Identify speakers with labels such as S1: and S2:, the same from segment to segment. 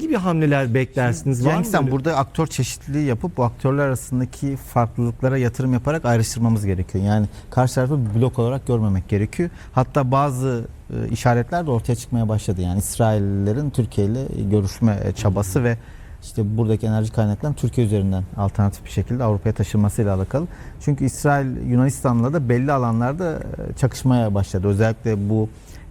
S1: gibi hamleler beklersiniz? Var mı böyle?
S2: burada aktör çeşitliliği yapıp bu aktörler arasındaki farklılıklara yatırım yaparak ayrıştırmamız gerekiyor. Yani karşı tarafı bir blok olarak görmemek gerekiyor. Hatta bazı e, işaretler de ortaya çıkmaya başladı. Yani İsraillerin Türkiye ile görüşme e, çabası ve işte buradaki enerji kaynaklarının Türkiye üzerinden alternatif bir şekilde Avrupa'ya taşınmasıyla alakalı. Çünkü İsrail Yunanistan'la da belli alanlarda e, çakışmaya başladı. Özellikle bu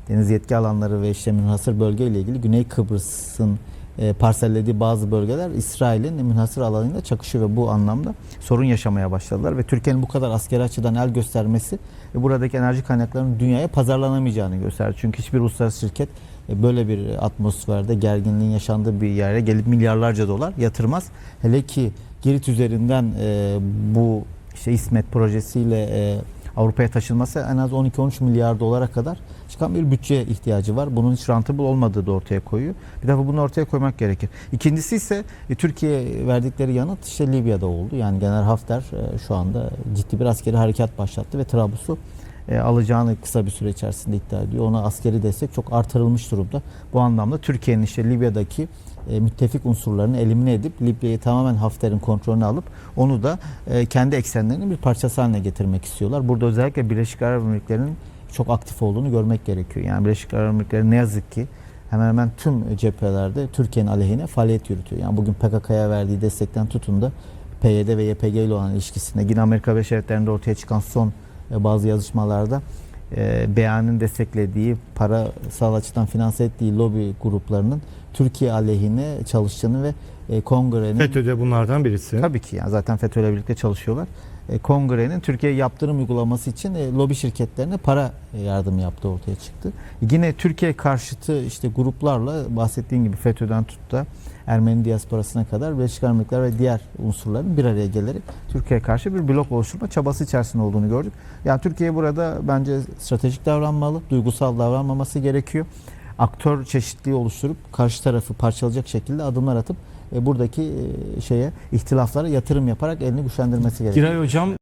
S2: deniz yetki alanları ve işte münhasır bölge ile ilgili Güney Kıbrıs'ın e, parsellediği bazı bölgeler İsrail'in münhasır alanıyla çakışıyor ve bu anlamda sorun yaşamaya başladılar ve Türkiye'nin bu kadar askeri açıdan el göstermesi buradaki enerji kaynaklarının dünyaya pazarlanamayacağını gösterdi. Çünkü hiçbir uluslararası şirket e, böyle bir atmosferde gerginliğin yaşandığı bir yere gelip milyarlarca dolar yatırmaz. Hele ki Girit üzerinden e, bu işte İsmet projesiyle e, Avrupa'ya taşınması en az 12-13 milyar dolara kadar çıkan bir bütçe ihtiyacı var. Bunun hiç rentable olmadığı da ortaya koyuyor. Bir defa bunu ortaya koymak gerekir. İkincisi ise e, Türkiye verdikleri yanıt işte Libya'da oldu. Yani General Hafter e, şu anda ciddi bir askeri harekat başlattı ve Trablus'u e, alacağını kısa bir süre içerisinde iddia ediyor. Ona askeri destek çok artırılmış durumda. Bu anlamda Türkiye'nin işte Libya'daki e, müttefik unsurlarını elimine edip Libya'yı tamamen Hafter'in kontrolünü alıp onu da e, kendi eksenlerinin bir parçası haline getirmek istiyorlar. Burada özellikle Birleşik Arap Emirlikleri'nin çok aktif olduğunu görmek gerekiyor. Yani Birleşik Arap Emirlikleri ne yazık ki hemen hemen tüm cephelerde Türkiye'nin aleyhine faaliyet yürütüyor. Yani bugün PKK'ya verdiği destekten tutun da PYD ve YPG ile olan ilişkisinde yine Amerika Birleşik Devletleri'nde ortaya çıkan son bazı yazışmalarda e, beyanın desteklediği, parasal açıdan finanse ettiği lobi gruplarının Türkiye aleyhine çalıştığını ve e, kongrenin
S1: FETÖ'de bunlardan birisi.
S2: Tabii ki yani zaten FETÖ ile birlikte çalışıyorlar. E, kongrenin Türkiye yaptırım uygulaması için e, lobi şirketlerine para e, yardımı yaptığı ortaya çıktı. Yine Türkiye karşıtı işte gruplarla bahsettiğim gibi FETÖ'den tut da Ermeni diasporasına kadar Birleşik Arap Emirlikleri ve diğer unsurların bir araya gelerek Türkiye'ye karşı bir blok oluşturma çabası içerisinde olduğunu gördük. Yani Türkiye burada bence stratejik davranmalı, duygusal davranmaması gerekiyor. Aktör çeşitliliği oluşturup karşı tarafı parçalayacak şekilde adımlar atıp e, buradaki e, şeye ihtilaflara yatırım yaparak elini güçlendirmesi gerekiyor.
S1: Giray Hocam